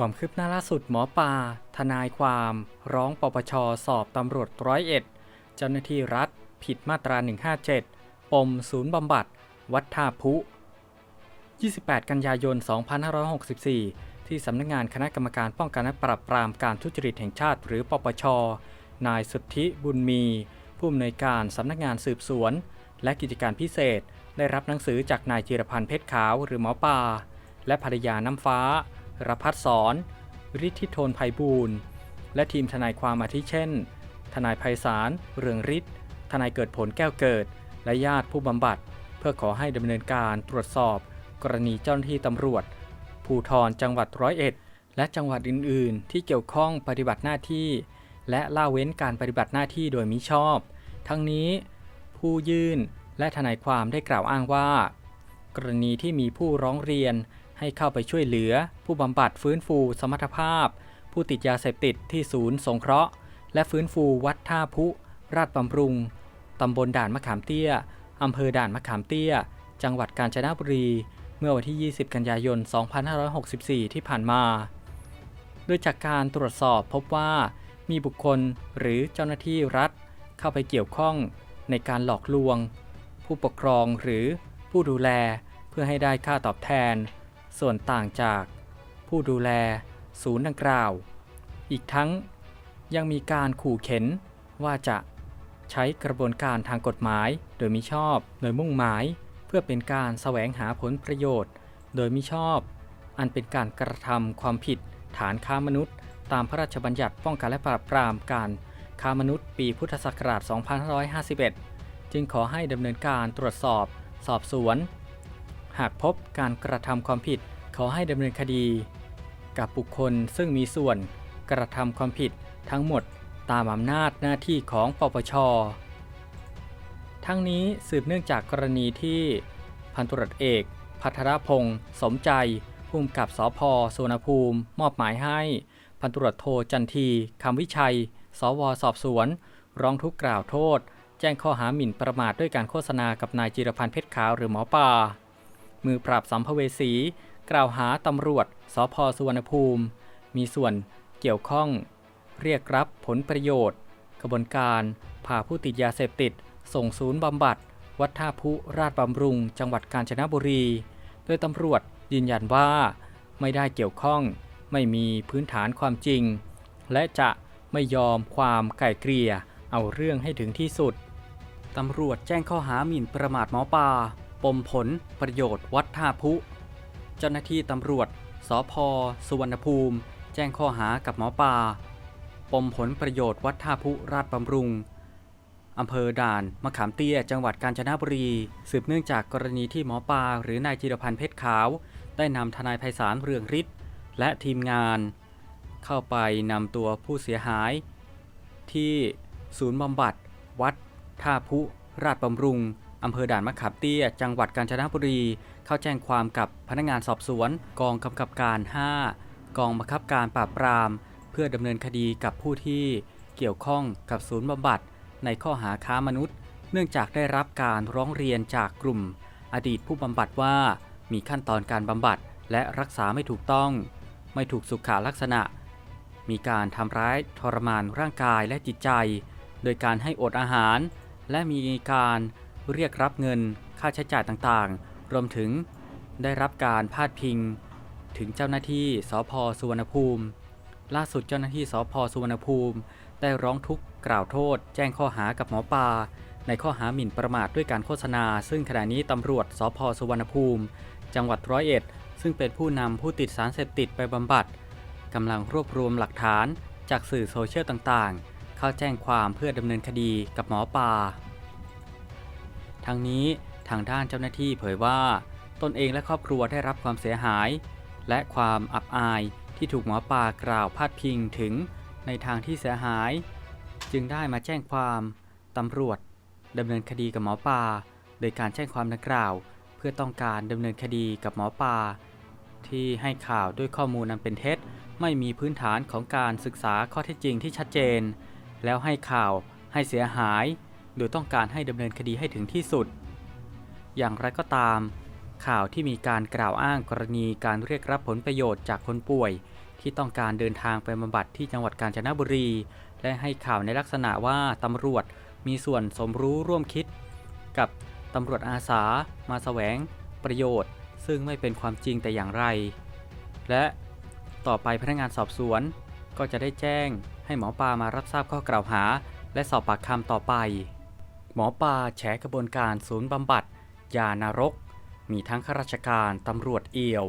ความคืบหน้าล่าสุดหมอปลาทนายความ ร้องปปชสอบตำรวจร้อยเอ็ดเจ้าหน้าที่รัฐ ผิดมาตรา 157 ปมศูนย์บำบัด วัดท่าพุ 28 กันยายน 2564 ที่สำนักงานคณะกรรมการป้องกันและปราบปรามการทุจริตแห่งชาติ หรือปปช นายสุทธิบุญมี ผู้อำนวยการสำนักงานสืบสวน และกิจการพิเศษ ได้รับหนังสือจากนายจิรพันธ์เพชรขาวหรือหมอปลาและภรรยาน้ำฟ้า รพัฒสอนฤทธิโทนภัยบูรณ์ และทีมทนายความอาทิเช่น ทนายไพศาล เรืองฤทธิ์ ทนายเกิดผลแก้วเกิด และญาติผู้บำบัด เพื่อขอให้ดำเนินการตรวจสอบ กรณีเจ้าหน้าที่ตำรวจ ภูทรจังหวัดร้อยเอ็ด และจังหวัดอื่น ๆ ที่เกี่ยวข้องปฏิบัติหน้าที่ และละเว้นการปฏิบัติหน้าที่โดยมิชอบ ทั้งนี้ ผู้ยื่นและทนายความได้กล่าวอ้างว่า กรณีที่มีผู้ร้องเรียน ให้เข้าไปช่วยเหลือ ผู้บำบัดฟื้นฟูสมรรถภาพ ผู้ติดยาเสพติดที่ศูนย์สงเคราะห์ และฟื้นฟูวัดท่าพุ ราชบำรุง ตำบลด่านมะขามเตี้ย อำเภอด่านมะขามเตี้ย จังหวัดกาญจนบุรี เมื่อวันที่ 20 กันยายน 2564 ที่ผ่านมา โดยจากการตรวจสอบพบว่ามีบุคคลหรือเจ้าหน้าที่รัฐ เข้าไปเกี่ยวข้องในการหลอกลวง ผู้ปกครองหรือผู้ดูแลเพื่อให้ได้ค่าตอบแทน ส่วนต่างจากผู้ดูแลศูนย์ดังกล่าว อีกทั้งยังมีการขู่เข็นว่าจะใช้กระบวนการทางกฎหมายโดยมิชอบ โดยมุ่งหมาย เพื่อเป็นการแสวงหาผลประโยชน์ โดยมิชอบ อันเป็นการกระทำความผิดฐานค้ามนุษย์ ตามพระราชบัญญัติป้องกันและปราบปรามการค้ามนุษย์ปีพุทธศักราช 2551 จึงขอให้ดำเนินการตรวจสอบ สอบสวน หากพบการกระทำความผิดขอให้ดำเนินคดี กับบุคคลซึ่งมีส่วนกระทำความผิดทั้งหมดตามอำนาจหน้าที่ของปปช ทั้งนี้สืบเนื่องจากกรณีที่พันตุรวจเอกพัทรพงศ์สมใจผู้กำกับสพสุวรรณภูมิ มอบหมายให้ พันตุรวจโทจันทีคำวิชัย สวสอบสวน ร้องทุกข์กล่าวโทษ แจ้งข้อหาหมิ่นประมาทด้วยการโฆษณากับนายจิรพันธ์เพชรขาวหรือหมอป่า มือปราบสัมภเวสี กล่าวหาตำรวจสพสุวรรณภูมิ มีส่วนเกี่ยวข้อง เรียกรับผลประโยชน์ กระบวนการพาผู้ติดยาเสพติด ส่งศูนย์บำบัด วัดท่าพุราชบำรุง จังหวัดกาญจนบุรี โดยตำรวจยืนยันว่าไม่ได้เกี่ยวข้อง ไม่มีพื้นฐานความจริง และจะไม่ยอมความไก่เกลี่ยเอาเรื่องให้ถึงที่สุด ตำรวจแจ้งข้อหาหมิ่นประมาทหมอปลา ปมผลประโยชน์วัดท่าพุ เจ้าหน้าที่ตำรวจ สพสุวรรณภูมิ แจ้งข้อหากับหมอปลาปมผลประโยชน์วัดท่าพุราชบำรุงอำเภอด่าน มะขามเตี้ย จังหวัดกาญจนบุรี สืบเนื่องจากกรณีที่หมอปลาหรือนายจิรพันธ์เพชรขาว ได้นำทนายไพศาลเรืองฤทธิ์และทีมงาน เข้าไปนำตัวผู้เสียหาย ที่ศูนย์บำบัด วัดท่าพุราชบำรุง อำเภอด่านมะขามเตี้ย จังหวัดกาญจนบุรี เข้าแจ้งความกับพนักงานสอบสวน กองกำกับการ 5 กองบังคับการปราบปราม เพื่อดำเนินคดีกับผู้ที่เกี่ยวข้องกับศูนย์บำบัด ในข้อหาค้ามนุษย์ เนื่องจากได้รับการร้องเรียนจากกลุ่ม อดีตผู้บำบัดว่า มีขั้นตอนการบำบัดและรักษาไม่ถูกต้อง ไม่ถูกสุขลักษณะ มีการทำร้ายทรมานร่างกายและจิตใจ โดยการให้อดอาหาร และมีการ เรียกรับเงินค่าใช้จ่ายต่างๆ รวมถึงได้รับการพาดพิง ถึงเจ้าหน้าที่สพสุวรรณภูมิ ล่าสุดเจ้าหน้าที่สพสุวรรณภูมิ ได้ร้องทุกข์กล่าวโทษ แจ้งข้อหากับหมอปลาในข้อหาหมิ่นประมาทด้วยการโฆษณา ซึ่งขณะนี้ตำรวจสพสุวรรณภูมิ จังหวัดร้อยเอ็ด ซึ่งเป็นผู้นำผู้ติดสารเสพติดไปบำบัดกำลังรวบรวมหลักฐานจากสื่อโซเชียลต่างๆ เข้าแจ้งความเพื่อดำเนินคดีกับหมอปลา ทั้งนี้ทางด้านเจ้าหน้าที่เผยว่า ตนเองและครอบครัวได้รับความเสียหาย และความอับอายที่ถูกหมอปลากล่าวพาดพิงถึงในทางที่เสียหาย จึงได้มาแจ้งความตำรวจดำเนินคดีกับหมอปลาโดยการแจ้งความดังกล่าว เพื่อต้องการดำเนินคดีกับหมอปลาที่ให้ข่าวด้วยข้อมูลนันเป็นเท็จ ไม่มีพื้นฐานของการศึกษาข้อเท็จจริงที่ชัดเจน แล้วให้ข่าวให้เสียหาย โดยต้องการให้ดำเนินคดีให้ถึงที่สุด อย่างไรก็ตาม ข่าวที่มีการกล่าวอ้างกรณีการเรียกรับผลประโยชน์จากคนป่วย ที่ต้องการเดินทางไปบำบัดที่จังหวัดกาญจนบุรี และให้ข่าวในลักษณะว่าตำรวจมีส่วนสมรู้ร่วมคิด กับตำรวจอาสา มาแสวง ประโยชน์ ซึ่งไม่เป็นความจริงแต่อย่างไร และต่อไปพนักงานสอบสวน ก็จะได้แจ้งให้หมอปลามารับทราบข้อกล่าวหา และสอบปากคำต่อไป หมอปลาแฉกระบวนการศูนย์บำบัด ยานรก มีทั้งข้าราชการตำรวจเอี่ยว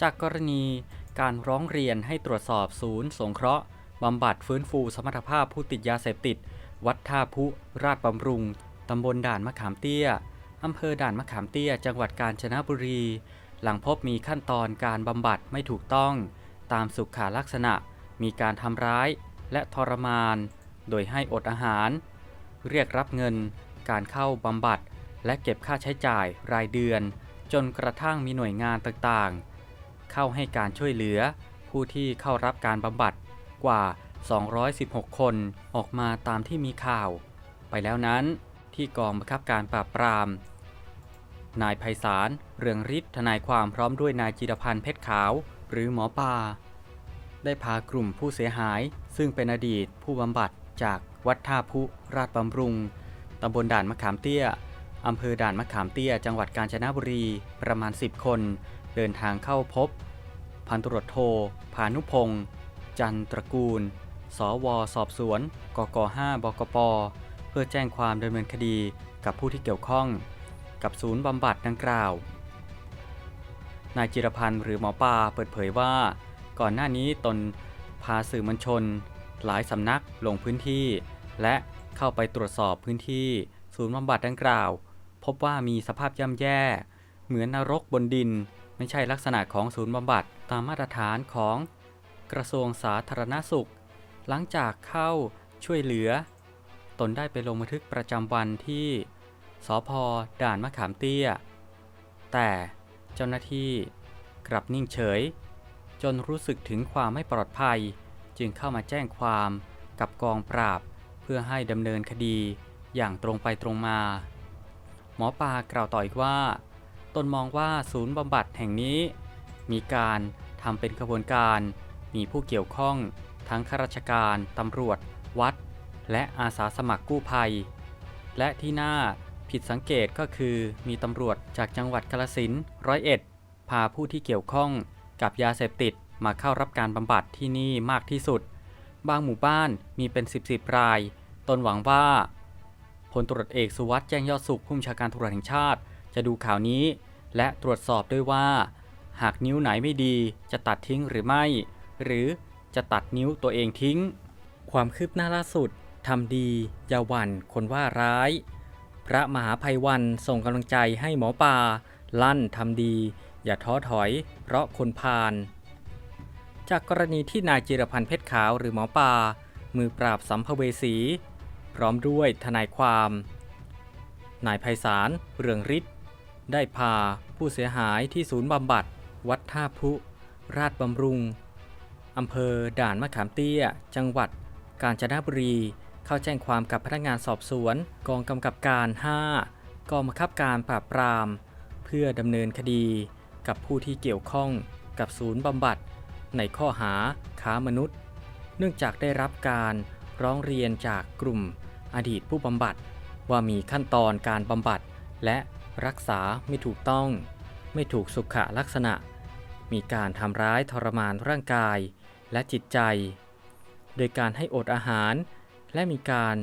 จากกรณีการร้องเรียนให้ตรวจสอบศูนย์สงเคราะห์บำบัดฟื้นฟูสมรรถภาพผู้ติดยาเสพติด วัดท่าพุราชบำรุง ตำบลด่านมะขามเตี้ย อำเภอด่านมะขามเตี้ย จังหวัดกาญจนบุรี หลังพบมีขั้นตอนการบำบัดไม่ถูกต้อง ตามสุขาลักษณะ มีการทำร้ายและทรมาน โดยให้อดอาหาร เรียกรับเงิน การเข้าบำบัด และเก็บค่าใช้จ่ายรายเดือน จนกระทั่งมีหน่วยงานต่างๆ เข้าให้การช่วยเหลือ ผู้ที่เข้ารับการบำบัดกว่า 216 คนออกมาตามที่มีข่าว ไปแล้วนั้นที่กองบังคับการปราบปราม นายไพศาล เรืองฤทธิ์ทนายความพร้อมด้วยนายจิรพันธ์เพชรขาว หรือหมอปลาได้พากลุ่มผู้เสียหาย ซึ่งเป็นอดีตผู้บำบัดจาก วัดท่าพุราชบำรุง ตำบลด่านมะขามเตี้ย อำเภอด่านมะขามเตี้ย จังหวัดกาญจนบุรี ประมาณ 10 คน เดินทางเข้าพบ พันตรวจโท พานุพงศ์ จันตระกูล สว สอบสวน กก 5 บกป เพื่อแจ้งความดำเนินคดีกับผู้ที่เกี่ยวข้อง กับศูนย์บำบัดดังกล่าว นายจิรพันธ์หรือหมอปลาเปิดเผยว่า ก่อนหน้านี้ตนพาสื่อมวลชน หลายสำนักลงพื้นที่ และเข้าไปตรวจสอบพื้นที่ ศูนย์บำบัดดังกล่าว พบว่ามีสภาพย่ำแย่ เหมือนนรกบนดิน ไม่ใช่ลักษณะของศูนย์บำบัดตามมาตรฐานของกระทรวงสาธารณสุข หลังจากเข้าช่วยเหลือ ตนได้ไปลงบันทึกประจำวันที่สพด่านมะขามเตี้ย แต่เจ้าหน้าที่กลับนิ่งเฉย จนรู้สึกถึงความไม่ปลอดภัย จึงเข้ามาแจ้งความกับกองปราบ เพื่อให้ดำเนินคดีอย่างตรงไปตรงมา หมอปลากล่าวต่ออีกว่า ตนมองว่าศูนย์บำบัดแห่งนี้ มีการทำเป็นกระบวนการ มีผู้เกี่ยวข้อง ทั้งข้าราชการตำรวจ วัด และอาสาสมัครกู้ภัย และที่น่าผิดสังเกตก็คือมีตำรวจจากจังหวัดกาฬสินร้อยเอ็ดพาผู้ที่เกี่ยวข้องกับยาเสพติดมาเข้ารับการบำบัดที่นี่มากที่สุด บางหมู่บ้านมีเป็น 10บสราย ตนหวังว่าพลตรวจเอกสุวัสด์แจ้งยอดสุขผู้บัญชาการตำรวจแห่งชาติ จะดูข่าวนี้ และตรวจสอบด้วยว่า หากนิ้วไหนไม่ดีจะตัดทิ้งหรือไม่ หรือจะตัดนิ้วตัวเองทิ้ง ความคืบหน้าล่าสุดทำดีอย่าหวั่นคนว่าร้าย พระมหาภัยวันส่งกำลังใจให้หมอปลาลั่นทำดี อย่าท้อถอย เพราะคนพาล จากกรณีที่นายจิรพันธ์เพชรขาวหรือหมอปลามือปราบสัมภเวสี พร้อมด้วยทนายความ นายไพศาลเรืองฤทธิ์ได้พาผู้เสียหายที่ศูนย์บำบัด วัดท่าพุ ราชบำรุงอำเภอด่านมะขามเตี้ย จังหวัด กาญจนบุรี เข้าแจ้งความกับพนักงานสอบสวน กองกำกับการ 5 กองบังคับการปราบปราม เพื่อดำเนินคดีกับผู้ที่เกี่ยวข้องกับศูนย์บำบัด ในข้อหาค้ามนุษย์ เนื่องจากได้รับการร้องเรียนจากกลุ่มอดีตผู้บำบัด ว่ามีขั้นตอนการบำบัด และรักษาไม่ถูกต้อง ไม่ถูกสุขลักษณะ มีการทำร้ายทรมานร่างกายและจิตใจ โดยการให้อดอาหาร และมีการ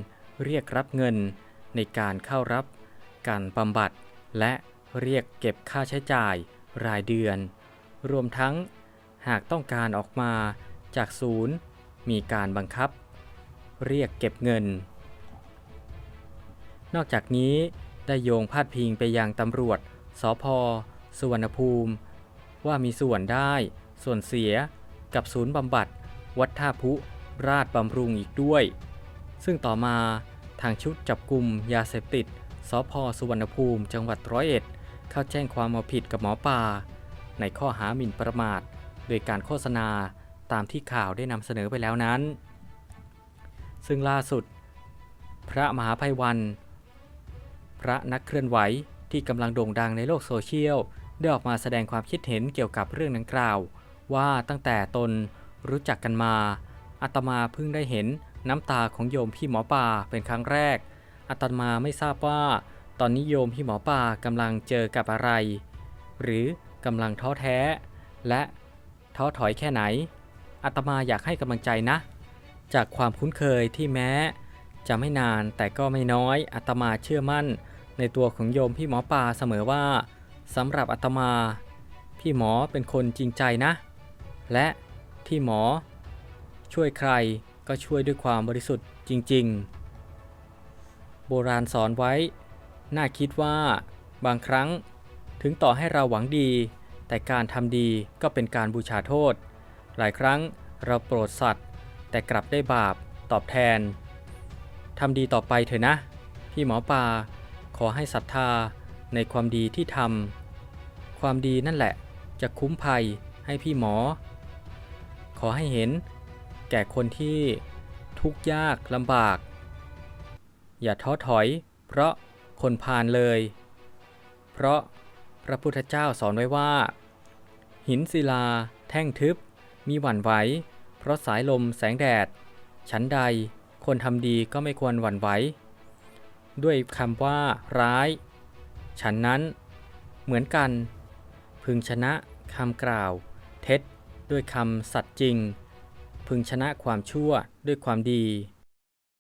เรียกรับเงินในการเข้ารับ การบำบัด และเรียกเก็บค่าใช้จ่ายรายเดือน รวมทั้ง หากต้องการออกมาจากศูนย์ มีการบังคับ เรียกเก็บเงิน นอกจากนี้ได้โยงพาดพิงไปยังตำรวจ สพสุวรรณภูมิ ว่ามีส่วนได้ ส่วนเสียกับศูนย์บำบัด วัดท่าพุราชบำรุงอีกด้วย ซึ่งต่อมาทางชุดจับกลุ่มยาเสพติด สพสุวรรณภูมิ จังหวัดร้อยเอ็ด เข้าแจ้งความเอาผิดกับหมอปลาในข้อหาหมิ่นประมาท โดยการโฆษณาตามที่ข่าวได้นำเสนอไปแล้วนั้น ซึ่งล่าสุด พระมหาภัยวัน พระนักเคลื่อนไหวที่กำลังโด่งดังในโลกโซเชียลได้ออกมาแสดงความคิดเห็นเกี่ยวกับเรื่องดังกล่าว ว่าตั้งแต่ตนรู้จักกันมาอาตมาเพิ่งได้เห็นน้ำตาของโยมพี่หมอปลาเป็นครั้งแรกอาตมาไม่ทราบว่า ตอนนี้โยมพี่หมอปลากำลังเจอกับอะไร หรือกำลังท้อแท้ และ ท้อถอยแค่ไหนอาตมาอยากให้กำลังใจนะ จากความคุ้นเคยที่แม้ จะไม่นานแต่ก็ไม่น้อยอาตมาเชื่อมั่น ในตัวของโยมพี่หมอปลาเสมอว่าสำหรับอาตมา พี่หมอเป็นคนจริงใจนะ และที่หมอ ช่วยใครก็ช่วยด้วยความบริสุทธิ์จริง ๆ โบราณสอนไว้ น่าคิดว่าบางครั้งถึงต่อให้เราหวังดี แต่การทำดีก็เป็นการบูชาโทษ หลายครั้งเราโปรดสัตว์ แต่กลับได้บาปตอบแทนทำดีต่อไปเถอะนะ พี่หมอปลาขอให้ศรัทธาในความดีที่ทำความดีนั่นแหละจะคุ้มภัยให้พี่หมอ ขอให้เห็น แก่คนที่ทุกข์ยากลำบาก อย่าท้อถอย เพราะคนพาลเลย เพราะพระพุทธเจ้าสอนไว้ว่า หินศิลา แท่งทึบ มีหวั่นไหว เพราะสายลมแสงแดดฉันใด คนทำดีก็ไม่ควรหวั่นไหว ด้วยคำว่า ร้าย ฉันนั้น เหมือนกัน พึงชนะคำกล่าว เท็จ ด้วยคำสัตย์จริง พึงชนะความชั่วด้วยความดี